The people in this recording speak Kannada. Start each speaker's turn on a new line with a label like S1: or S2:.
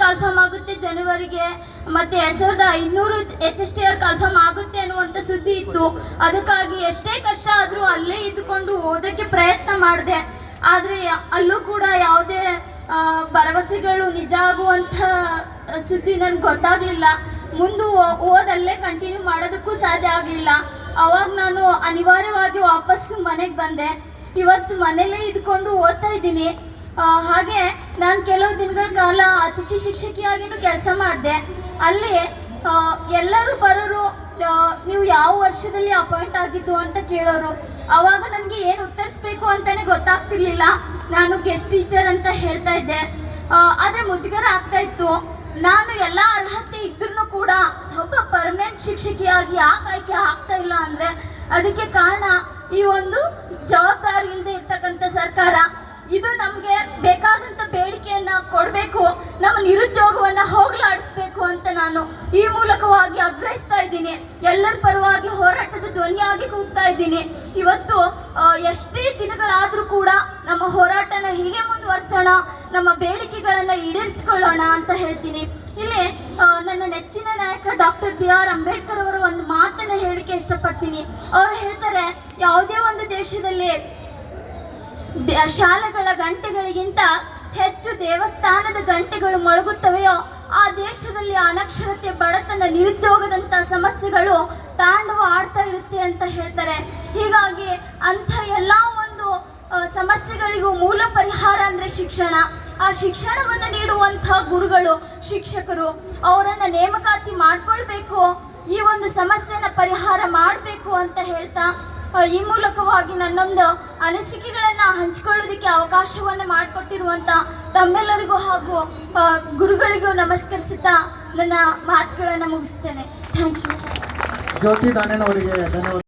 S1: ಕನ್ಫರ್ಮ್ ಆಗುತ್ತೆ ಜನವರಿಗೆ, ಮತ್ತೆ ಎರಡ್ ಸಾವಿರದ ಐನೂರು H S T R confirm ಆಗುತ್ತೆ ಅನ್ನುವಂಥ ಸುದ್ದಿ ಇತ್ತು. ಅದಕ್ಕಾಗಿ ಎಷ್ಟೇ ಕಷ್ಟ ಆದರೂ ಅಲ್ಲೇ ಇದ್ದುಕೊಂಡು ಓದೋಕ್ಕೆ ಪ್ರಯತ್ನ ಮಾಡಿದೆ. ಆದರೆ ಅಲ್ಲೂ ಕೂಡ ಯಾವುದೇ ಭರವಸೆಗಳು ನಿಜ ಆಗುವಂಥ ಸುದ್ದಿ ನನ್ಗೆ ಗೊತ್ತಾಗಲಿಲ್ಲ. ಮುಂದೆ ಓದಲ್ಲೇ ಕಂಟಿನ್ಯೂ ಮಾಡೋದಕ್ಕೂ ಸಾಧ್ಯ ಆಗಲಿಲ್ಲ. ಅವಾಗ ನಾನು ಅನಿವಾರ್ಯವಾಗಿ ವಾಪಸ್ಸು ಮನೆಗೆ ಬಂದೆ. ಇವತ್ತು ಮನೆಯಲ್ಲೇ ಇದ್ಕೊಂಡು ಓದ್ತಾ ಇದ್ದೀನಿ. ಹಾಗೆ ನಾನು ಕೆಲವು ದಿನಗಳ ಕಾಲ ಅತಿಥಿ ಶಿಕ್ಷಕಿಯಾಗಿನೂ ಕೆಲಸ ಮಾಡಿದೆ. ಅಲ್ಲಿ ಎಲ್ಲರೂ ಬರೋರು ನೀವು ಯಾವ ವರ್ಷದಲ್ಲಿ ಅಪಾಯಿಂಟ್ ಆಗಿದ್ದು ಅಂತ ಕೇಳೋರು. ಅವಾಗ ನನಗೆ ಏನು ಉತ್ತರಿಸ್ಬೇಕು ಅಂತಾನೆ ಗೊತ್ತಾಗ್ತಿರ್ಲಿಲ್ಲ. ನಾನು ಗೆಸ್ಟ್ ಟೀಚರ್ ಅಂತ ಹೇಳ್ತಾ ಇದ್ದೆ. ಆದರೆ ಆದ್ರೆ ಮುಜುಗರ ಆಗ್ತಾ ಇತ್ತು. ನಾನು ಎಲ್ಲ ಅರ್ಹತೆ ಇದ್ರೂ ಕೂಡ ಒಬ್ಬ ಪರ್ಮನೆಂಟ್ ಶಿಕ್ಷಕಿಯಾಗಿ ಯಾಕೆ ಆಯ್ಕೆ ಆಗ್ತಾ ಇಲ್ಲ ಅಂದ್ರೆ ಅದಕ್ಕೆ ಕಾರಣ ಈ ಒಂದು ಜವಾಬ್ದಾರಿ ಇಲ್ಲದೆ ಇರ್ತಕ್ಕಂಥ ಸರ್ಕಾರ. ಇದು ನಮಗೆ ಬೇಕಾದಂಥ ಬೇಡಿಕೆಯನ್ನ ಕೊಡಬೇಕು. ನಮ್ಮ ನಿರುದ್ಯೋಗವನ್ನ ಹೋಗಲಾಡಿಸ್ಬೇಕು ಅಂತ ನಾನು ಈ ಮೂಲಕವಾಗಿ ಆಗ್ರಹಿಸ್ತಾ ಇದ್ದೀನಿ. ಎಲ್ಲರ ಪರವಾಗಿ ಹೋರಾಟದ ಧ್ವನಿಯಾಗಿ ಕೂಗ್ತಾ ಇದ್ದೀನಿ. ಇವತ್ತು ಎಷ್ಟೇ ದಿನಗಳಾದರೂ ಕೂಡ ನಮ್ಮ ಹೋರಾಟನ ಹೀಗೆ ಮುಂದುವರ್ಸೋಣ, ನಮ್ಮ ಬೇಡಿಕೆಗಳನ್ನ ಈಡೇರಿಸಿಕೊಳ್ಳೋಣ ಅಂತ ಹೇಳ್ತೀನಿ. ಇಲ್ಲಿ ನನ್ನ ನೆಚ್ಚಿನ ನಾಯಕ ಡಾಕ್ಟರ್ ಬಿ ಆರ್ ಅಂಬೇಡ್ಕರ್ ಅವರ ಒಂದು ಮಾತನ್ನ ಹೇಳಿಕೆ ಇಷ್ಟಪಡ್ತೀನಿ. ಅವ್ರು ಹೇಳ್ತಾರೆ, ಯಾವುದೇ ಒಂದು ದೇಶದಲ್ಲಿ ಶಾಲೆಗಳ ಗಂಟೆಗಳಿಗಿಂತ ಹೆಚ್ಚು ದೇವಸ್ಥಾನದ ಗಂಟೆಗಳು ಮೊಳಗುತ್ತವೆಯೋ ಆ ದೇಶದಲ್ಲಿ ಅನಕ್ಷರತೆ, ಬಡತನ, ನಿರುದ್ಯೋಗದಂತ ಸಮಸ್ಯೆಗಳು ತಾಂಡವ ಆಡ್ತಾ ಇರುತ್ತೆ ಅಂತ ಹೇಳ್ತಾರೆ. ಹೀಗಾಗಿ ಅಂಥ ಎಲ್ಲ ಒಂದು ಸಮಸ್ಯೆಗಳಿಗೂ ಮೂಲ ಪರಿಹಾರ ಅಂದ್ರೆ ಶಿಕ್ಷಣ. ಆ ಶಿಕ್ಷಣವನ್ನು ನೀಡುವಂಥ ಗುರುಗಳು, ಶಿಕ್ಷಕರು ಅವರನ್ನ ನೇಮಕಾತಿ ಮಾಡ್ಕೊಳ್ಬೇಕು, ಈ ಒಂದು ಸಮಸ್ಯೆನ ಪರಿಹಾರ ಮಾಡಬೇಕು ಅಂತ ಹೇಳ್ತಾ ಈ ಮೂಲಕವಾಗಿ ನನ್ನೊಂದು ಅನಿಸಿಕೆಗಳನ್ನು ಹಂಚಿಕೊಳ್ಳೋದಕ್ಕೆ ಅವಕಾಶವನ್ನು ಮಾಡಿಕೊಟ್ಟಿರುವಂತ ತಮ್ಮೆಲ್ಲರಿಗೂ ಹಾಗೂ ಗುರುಗಳಿಗೂ ನಮಸ್ಕರಿಸುತ್ತಾ ನನ್ನ ಮಾತುಗಳನ್ನು ಮುಗಿಸ್ತೇನೆ. Thank you.
S2: ಜ್ಯೋತಿ ಧನ್ಯವಾದ.